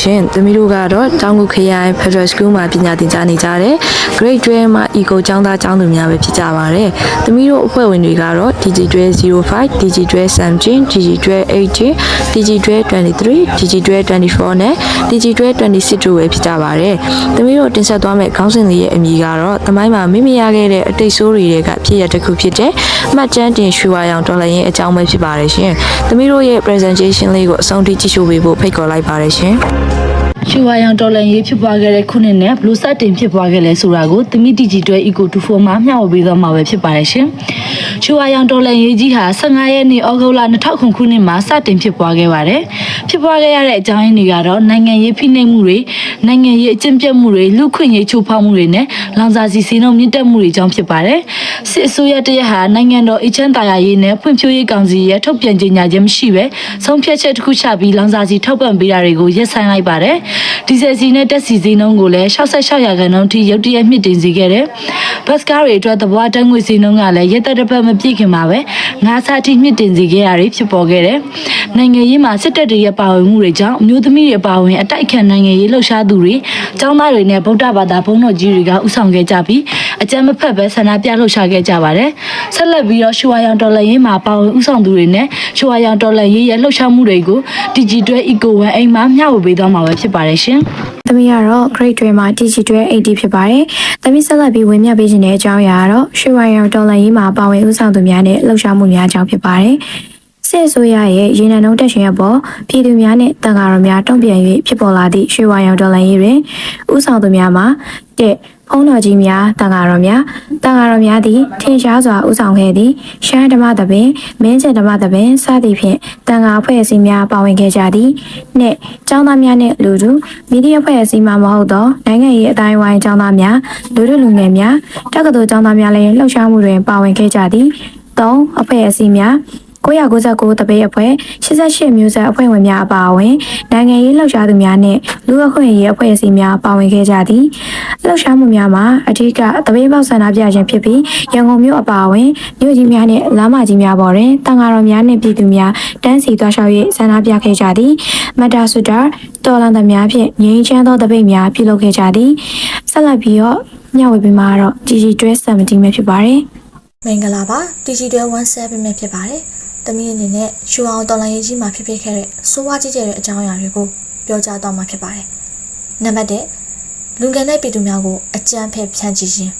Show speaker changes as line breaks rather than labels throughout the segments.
ရှင်။သမီးတို့ကတော့တောင်ကူခရိုင် Federal School မှာပညာသင်ကြားနေကြတယ် Grade 12မှာ Eco ကျောင်းသားကျောင်းသူများပဲဖြစ်ကြပါတယ်။သမီးတို့အဖွဲ့ဝင်တွေကတော့ DG12 05 DG12 17 DG12 18 DG12 23 DG12 24နဲ့ DG12 26တို့ပဲဖြစ်ကြပါတယ်။သမီးတို့တင်ဆက်သွားမယ့်ခေါင်းစဉ်လေးရဲ့အမည်ကတော့တမိုင်းမှာမိမိရခဲ့တဲ့အတိတ်ဆိုးတွေကဖြစ်ရတစ်ခုဖြစ်တဲ့အမှတ်တမ်းတင်ရွှေဝါရောင်ဒေါ်လာရင်းအကြောင်းပဲဖြစ်ပါတယ်ရှင်။သမီးတို့ရဲ့ presentation လေးကိုအဆုံးထိကြည့်ရှုပေးဖို့ဖိတ်ခေါ်လိုက်ပါတယ်ရှင်။
ရွှေဝါရောင်တော်လန်ရေးဖြစ်ပွားခဲ့တဲ့ခုနှစ်နဲ့ဘလို့စတင်ဖြစ်ပွားခဲ့လဲဆိုတာကိုသမီး Digital Eco 24 မှာမျှဝေပေးသွားမှာပဲဖြစ်ပါတယ်ရှင်။ရွှေဝါရောင်တော်လန်ရေးကြီးဟာ15ရက်နေ့ဩဂုတ်လ2000ခုနှစ်မှာစတင်ဖြစ်ပွားခဲ့ပါတယ်။ဖြစ်ပွားခဲ့ရတဲ့အကြောင်းရင်းတွေကတော့နိုင်ငံရေးဖိနှိပ်မှုတွေနိုင်ငံရေးအကျင့်ပြတ်မှုတွေလူခွင့်ရေးချိုးဖောက်မှုတွေနဲ့လောင်စာစီစီနှုံမြင့်တက်မှုတွေကြောင့်ဖြစ်ပါတယ်။စစ်အစိုးရတရက်ဟာနိုင်ငံတော်အချမ်းသာရရေးနဲ့ဖွံ့ဖြိုးရေးကောင်စီရဲ့ထုတ်ပြန်ကြေညာခြင်းမရှိဘဲဆုံးဖြတ်ချက်တစ်ခုချပြီးလောင်စာစီထောက်ပံ့ပေးတာတွေကိုရပ်ဆိုင်းလိုက်ပါတယ်။ဒီဇယ်စီနဲ့တက်စီစီနှုန်းကိုလည်း66ရာခိုင်နှုန်းထိရုတ်တရက်မြင့်တင်စေခဲ့တယ်။ဘတ်စကားတွေအတွက်သဘောတန်းငွေစီနှုန်းကလည်းရက်သက်တစ်ပတ်မပြည့်ခင်မှာပဲငါးဆအထိမြင့်တင်စေခဲ့ရတာဖြစ်ပေါ်ခဲ့တယ်။နိုင်ငံရေးမှာစစ်တပ်တွေရဲ့ပါဝင်မှုတွေကြောင့်အမျိုးသမီးတွေပါဝင်အတိုက်အခံနိုင်ငံရေးလှုပ်ရှားသူတွေចောင်းသားတွေနဲ့ဗုဒ္ဓဘာသာဘုန်းတော်ကြီးတွေကဥဆောင်ခဲ့ကြပြီး အကြမ်းမဖက်ပဲဆန္ဒပြလှုပ်ရှားခဲ့ကြပါတယ်။ဆက်လက်ပြီးတော့ရှူဝါရောင်တော်လှန်ရေးမှာပါဝင်ဥဆောင်သူတွေနဲ့ရှူဝါရောင်တော်လှန်ရေးရဲ့လှုပ်ရှားမှုတွေကို Digital Eco 1အိမ်မှာမျှဝေပေးသွားမှာပဲဖြစ်ပါတယ်ရှင်။
သမီးကတော့ grade 12မှာ TG12 80ဖြစ်ပါတယ်။သမီးဆက်လက်ပြီးဝင်မြပေးခြင်းတဲ့အကြောင်းအရာကတော့ရွှေဝါရောင်ဒေါ်လာရေးမှာပါဝင်ဦးဆောင်သူများနဲ့လှုပ်ရှားမှုများအကြောင်းဖြစ်ပါတယ်။စစ်အစိုးရရဲ့ရေနံနှုန်းတက်ရှင်ရဲ့ပေါ်ပြည်သူများနဲ့တန်ဃာတော်များတုံ့ပြန်၍ဖြစ်ပေါ်လာသည့်ရွှေဝါရောင်ဒေါ်လာရေးတွင်ဦးဆောင်သူများမှာတဲ့ဖုံးတော်ကြီးများတန်ဃာတော်များတန်ဃာတော်များသည်ထင်ရှားစွာဦးဆောင်ခဲ့သည့်ရှမ်းဓမ္မသဘင်မင်းချက်ဓမ္မသဘင်စသည့်ဖြင့်တန်ဃာအဖွဲ့အစည်းများပါဝင်ခဲ့ကြသည်နှင့်ကျောင်းသားများနှင့်လူထုမီဒီယာအဖွဲ့အစည်းမှမဟုတ်သောနိုင်ငံရေးအတိုင်းအဝိုင်းကျောင်းသားများလူထုလူငယ်များတက္ကသိုလ်ကျောင်းသားများလည်းလှုပ်ရှားမှုတွင်ပါဝင်ခဲ့ကြသည်၃အဖွဲ့အစည်းများ 999တပိတ်အဖွဲ့88မျိုးဆက်အဖွဲ့ဝင်များအပါအဝင်နိုင်ငံရေးလှုပ်ရှားသူများနဲ့လူ့အခွင့်အရေးအဖွဲ့အစည်းများပါဝင်ခဲ့ကြသည်လှုပ်ရှားမှုများမှာအထူးကတပိတ်ပေါက်ဆန္ဒပြခြင်းဖြစ်ပြီးရန်ကုန်မြို့အပါအဝင်မြို့ကြီးများနဲ့လမ်းမကြီးများပေါ်တွင်တန်ဃာတော်များနှင့်ပြည်သူများတန်းစီသွားလျှောက်၍ဆန္ဒပြခဲ့ကြသည်မတာဆူတာတော်လန်သမားဖြင့်ငြိမ်းချမ်းသောတပိတ်များပြုလုပ်ခဲ့ကြသည်ဆက်လက်ပြီးတော့ညဝေပြီးမှာတော့ GG 1217ပဲဖြစ်ပါတယ်
မင်္ဂလာပါ Digital 17ပဲဖြစ်ပါတယ်။ တမီးအနေနဲ့ရှူအောင်တော်လိုင်းရေးကြီးမှာဖြစ်ဖြစ်ခဲ့တဲ့စိုးဝါးကြီးကျယ်တဲ့အကြောင်းအရာတွေကိုပြောကြားတော့မှာဖြစ်ပါတယ်။နံပါတ်1လူငယ်တဲ့ပြည်သူများကိုအကြမ်းဖက်ဖြန့်ချီခြင်း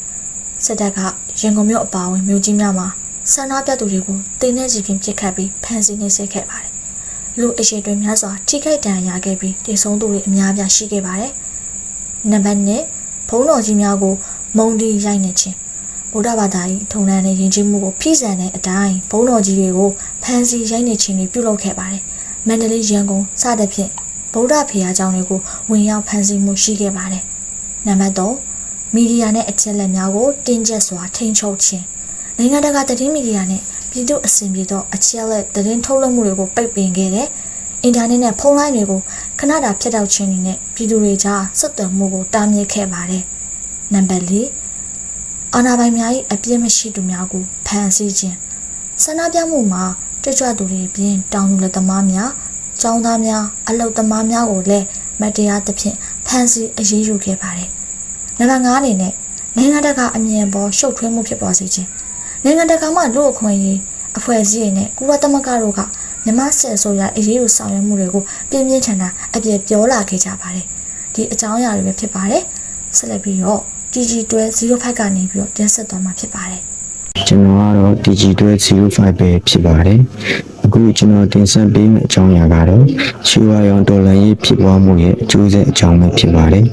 စစ်တပ်ကရန်ကုန်မြို့အပါအဝင်မြို့ကြီးများမှာဆန္ဒပြသူတွေကိုတင်းနေစီဖြင့်ပြစ်ခတ်ပြီးဖမ်းဆီးနေစေခဲ့ပါတယ်။လူအရှိတွေများစွာထိခိုက်ဒဏ်ရာရခဲ့ပြီးတည်ဆုံးသူတွေအများပြားရှိခဲ့ပါတယ်။နံပါတ်2ဘုံတော်ကြီးများကိုမုံတီရိုက်နေခြင်း ဗုဒ္ဓဘာသာ၏ထုံနှံတဲ့ယဉ်ကျေးမှုကိုဖိစံတဲ့အတိုင်းဘုန်းတော်ကြီးတွေကိုဖန်စီရိုက်နေခြင်းတွေပြုလုပ်ခဲ့ပါတယ်။မန္တလေးရန်ကုန်စသဖြင့်ဗုဒ္ဓဖေယားကျောင်းတွေကိုဝင်ရောက်ဖန်ဆီးမှုရှိခဲ့ပါတယ်။နံပါတ်3မီဒီယာနဲ့အချက်အလက်များကိုတင်းကျပ်စွာထိန်းချုပ်ခြင်းနိုင်ငံတကာသတင်းမီဒီယာနဲ့ပြည်သူအစင်ပြေသောအချက်အလက်သတင်းထုတ်လွှင့်မှုတွေကိုပိတ်ပင်ခဲ့တဲ့အင်တာနက်နဲ့ဖုန်းလိုင်းတွေကိုခဏတာဖျက်တောက်ခြင်းတွေနဲ့ပြည်သူတွေကြားဆက်သွယ်မှုကိုတားမြစ်ခဲ့ပါတယ်။နံပါတ်4 အာဏာပိုင်များ၏အပြစ်မရှိသူများကိုဖမ်းဆီးခြင်းဆန္ဒပြမှုမှာကြွကြွသူတွေအပြင်တောင်သူလက်သမားများ၊ចောင်းသားများအလုတ်သမားများကိုလည်းမတရားသဖြင့်ဖမ်းဆီးအရေးယူခဲ့ပါတယ်။နံပါတ်5အနေနဲ့နိုင်ငံတကာအမြင်ပေါ်ရှုပ်ထွေးမှုဖြစ်ပေါ်စေခြင်းနိုင်ငံတကာမှလူ့အခွင့်အရေးအဖွဲ့အစည်းတွေနဲ့ကုလသမဂ္ဂတို့ကမြန်မာစစ်အစိုးရအရေးယူဆောင်ရွက်မှုတွေကိုပြင်းပြင်းထန်ထန်အပြည့်ပြောလာခဲ့ကြပါတယ်။ဒီအကြောင်းအရာတွေပဲဖြစ်ပါတယ်။ဆက်လက်ပြီးတော့ TG12 05ကနေပြီးတော့တင်ဆက်သွားမှာဖြစ်ပါတယ်
ကျွန်တော်ကတော့ DG12 05ပဲဖြစ်ပါတယ်အခုကျွန်တော်တင်ဆက်ပေးမယ့်အကြောင်းအရာကတော့ချီဝါရောင်ဒေါ်လာရေးဖြစ်ပွားမှုရဲ့အကျိုးဆက်အကြောင်းပဲဖြစ်ပါတယ်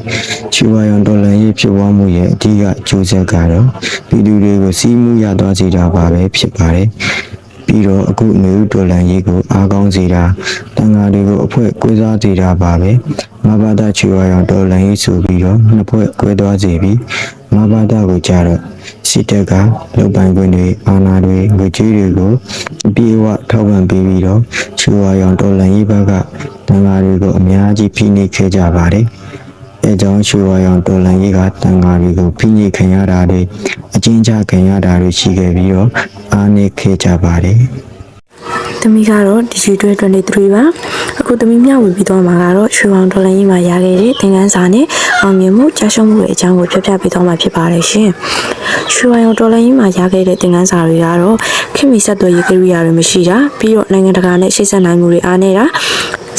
ချီဝါရောင်ဒေါ်လာရေးဖြစ်ပွားမှုရဲ့အဓိကအကျိုးဆက်ကတော့ပြည်သူတွေကိုစီးမှုရသွားစေတာပါပဲဖြစ်ပါတယ် ပြီးတော့အခုနေဦးဒေါ်လာရေးကိုအားကောင်းစေတာတန်ဃာတွေကိုအဖွဲ့ကွဲစားစေတာပါပဲမဘာသာချီဝါရောင်ဒေါ်လာရေးဆိုပြီးတော့နှစ်ဖွဲ့ကွဲသွားစေပြီးမဘာသာကိုကြတော့စစ်တပ်ကလုံပိုင်ခွင့်တွေအာဏာတွေငွေကြေးတွေကိုအပြည့်အဝထောက်ပံ့ပေးပြီးတော့ချူဝါရောင်တော်လန်ရေးဘက်ကတန်ဃာတွေကိုအများကြီးဖိနှိပ်ခဲ့ကြပါတယ်။ အဲကြောင့်ချူဝါရောင်တော်လန်ရေးကတန်ဃာတွေကိုဖိနှိပ်ခံရတာတွေအကျဉ်းချခံရတာတွေရှိခဲ့ပြီးတော့အားနည်းခဲ့ကြပါတယ်။
သမီးကတော့ Digital 23ပါအခုအခုသမီးမျှဝေပြီးတော့မှာကတော့ရွှေ王ဒေါ်လာရေးမှာရခဲ့တဲ့သင်ခန်းစာနဲ့အောင်မြင်မှုကြာရှုံးမှုတွေအကြောင်းကိုပြောပြပေးသွားမှာဖြစ်ပါတယ်ရှင်။ရွှေ王ဒေါ်လာရေးမှာရခဲ့တဲ့သင်ခန်းစာတွေကတော့ခင်မီဆက်သွယ်ရေးကိရိယာတွေမရှိတာပြီးတော့နိုင်ငံတကာနဲ့ရှေ့ဆက်နိုင်မှုတွေအားနေတာ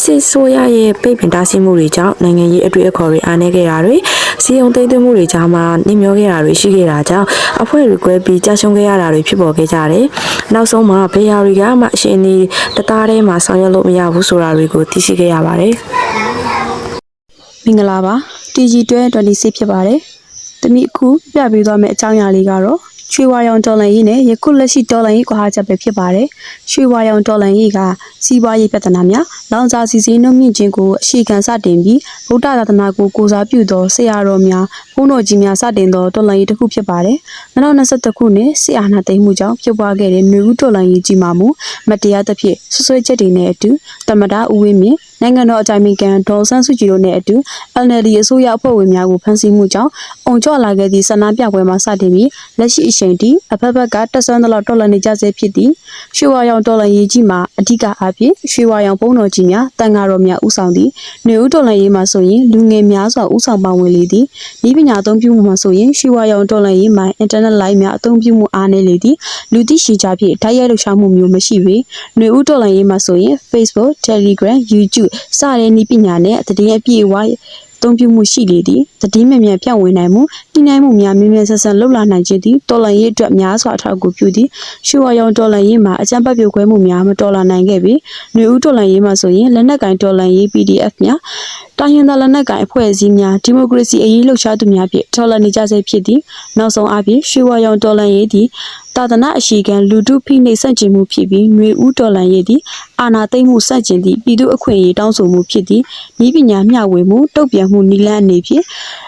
စစ်ဆိုးရရဲ့ပိတ်ပင်တားဆီးမှုတွေကြောင့်နိုင်ငံရေးအတွေ့အခေါ်တွေအားနည်းခဲ့တာတွေစီယုံသိမ်းသွင်းမှုတွေကြောင့်မှနှိမ့်မျောခဲ့တာတွေရှိခဲ့တာကြောင့်အဖွဲ့တွေကွဲပြီးကြာရှုံးခဲ့ရတာတွေဖြစ်ပေါ်ခဲ့ကြတယ်။နောက်ဆုံးမှာဘေးယာတွေကမှအရှင်ဒီတသားထဲမှာဆောင်ရွက်လို့မရဘူးဆိုတာတွေကိုသိရှိခဲ့ရပါတယ်။
မင်္ဂလာပါ TG12 26ဖြစ်ပါတယ်။တမိအခုပြပေးသွားမယ့်အကြောင်းအရာလေးကတော့ ရွှေဝါရောင်ဒေါ်လာရေးနဲ့ယခုလက်ရှိဒေါ်လာရေးကွာဟချက်ပဲဖြစ်ပါတယ်။ရွှေဝါရောင်ဒေါ်လာရေးကစီးပွားရေးပြဿနာများလောင်စာစီစီနှုတ်မြင့်ခြင်းကိုအရှိခံစတင်ပြီးဗုဒ္ဓသာသနာကိုကိုစားပြုသောဆရာတော်များဘုန်းတော်ကြီးများစတင်သောဒေါ်လာရေးတစ်ခုဖြစ်ပါတယ်။2021ခုနှစ်စစ်အာဏာသိမ်းမှုကြောင့်ဖြစ်ပွားခဲ့တဲ့မျိုးဦးဒေါ်လာရေးကြီးမာမှုမတရားသဖြင့်ဆွဆွဲချက်တွေနဲ့အတူတမတာဦးဝင်းမြင့် နိုင်ငံတော်အကြိုင်ပင်ခံဒေါ်ဆန်းစုကြည်တို့နဲ့အတူ LND အစိုးရအဖွဲ့ဝင်များကိုဖမ်းဆီးမှုကြောင့်အုံကျော်လာခဲ့သည့်ဆန္ဒပြပွဲမှာစတင်ပြီးလက်ရှိအချိန်ထိအဖက်ဖက်ကတက်ဆွမ်းသလောက်တော်လှန်နေကြဆဲဖြစ်သည့်ရွှေဝါရောင်တော်လှန်ရေးကြီးမှာအဓိကအားဖြင့်ရွှေဝါရောင်ပုံတော်ကြီးများတန်ဃာတော်များဥဆောင်သည့်နေဦးတော်လှန်ရေးမှာဆိုရင်လူငယ်များစွာဥဆောင်ပါဝင်လေသည်ဤပညာအသုံးပြုမှုမှာဆိုရင်ရွှေဝါရောင်တော်လှန်ရေးမှာ internet line များအသုံးပြုမှုအားနည်းလေသည်လူသိရှိကြဖြင့်ဓာတ်ရိုက်လှုပ်ရှားမှုမျိုးမရှိပေနေဦးတော်လှန်ရေးမှာဆိုရင် Facebook Telegram YouTube စတဲ့နည်းပညာနဲ့တည်င်းအပြည့်အဝအသုံးပြုမှုရှိလေသည်တည်င်းမြန်မြန်ဖြန့်ဝေနိုင်မှုနှိမ့်နိုင်မှုများမြင်မြန်ဆက်ဆက်လှုပ်လာနိုင်ခြင်းသည်တော်လှန်ရေးအတွက်များစွာအထောက်အကူပြုသည်ရွှေဝါရောင်တော်လှန်ရေးမှာအကြမ်းဖက်ပြုတ်ခွဲမှုများမတော်လာနိုင်ခဲ့ပြီးຫນွေဦးတော်လှန်ရေးမှာဆိုရင်လက်နက်ကင်တော်လှန်ရေး PDF များတိုင်းရင်းသားလက်နက်ကင်အဖွဲ့အစည်းများဒီမိုကရေစီအရေးလှုပ်ရှားသူများဖြင့်တော်လှန်နေကြဆဲဖြစ်သည်နောက်ဆုံးအားဖြင့်ရွှေဝါရောင်တော်လှန်ရေးသည် တာသနာအရှိခံလူထုဖိနှိပ်ဆန့်ကျင်မှုဖြစ်ပြီးຫນွေဦးတော်လှန်ရေးသည်အာဏာသိမ်းမှုဆန့်ကျင်သည့်ပြည်သူအခွင့်အရေးတောင်းဆိုမှုဖြစ်သည်ဤပညာမျှဝေမှုတုတ်ပြန်မှုနိလန့်အနေဖြင့်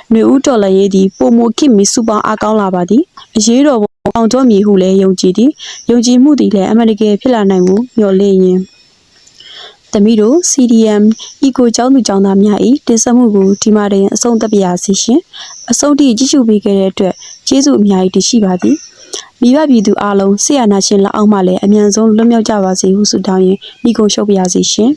ຫນွေဦးတော်လှန်ရေးသည်ပုံမခိမီစုပေါင်းအားကောင်းလာပါသည်အရေးတော်ပုံအောင်တော်မည်ဟုလည်းယုံကြည်သည်ယုံကြည်မှုသည်လည်းအမှန်တကယ်ဖြစ်လာနိုင်မှုမျှော်လင့်ရင် သမီးတို့ CDM Eco ကျောင်းသူကျောင်းသားများ၏တင်ဆက်မှုကိုဒီမှာတင်အဆုံးသတ်ပါရစေရှင်အဆုံးထိကြည့်ရှုပေးခဲ့တဲ့အတွက်ကျေးဇူးအများကြီးတင်ရှိပါသည် မိဘပြည်သူအားလုံးဆေးရနာရှင်လက်အောက်မှလည်း အမြန်ဆုံး လွတ်မြောက်ကြပါစေဟု ဆုတောင်းရင်ဤကိုရှုပ်ပါရစေရှင်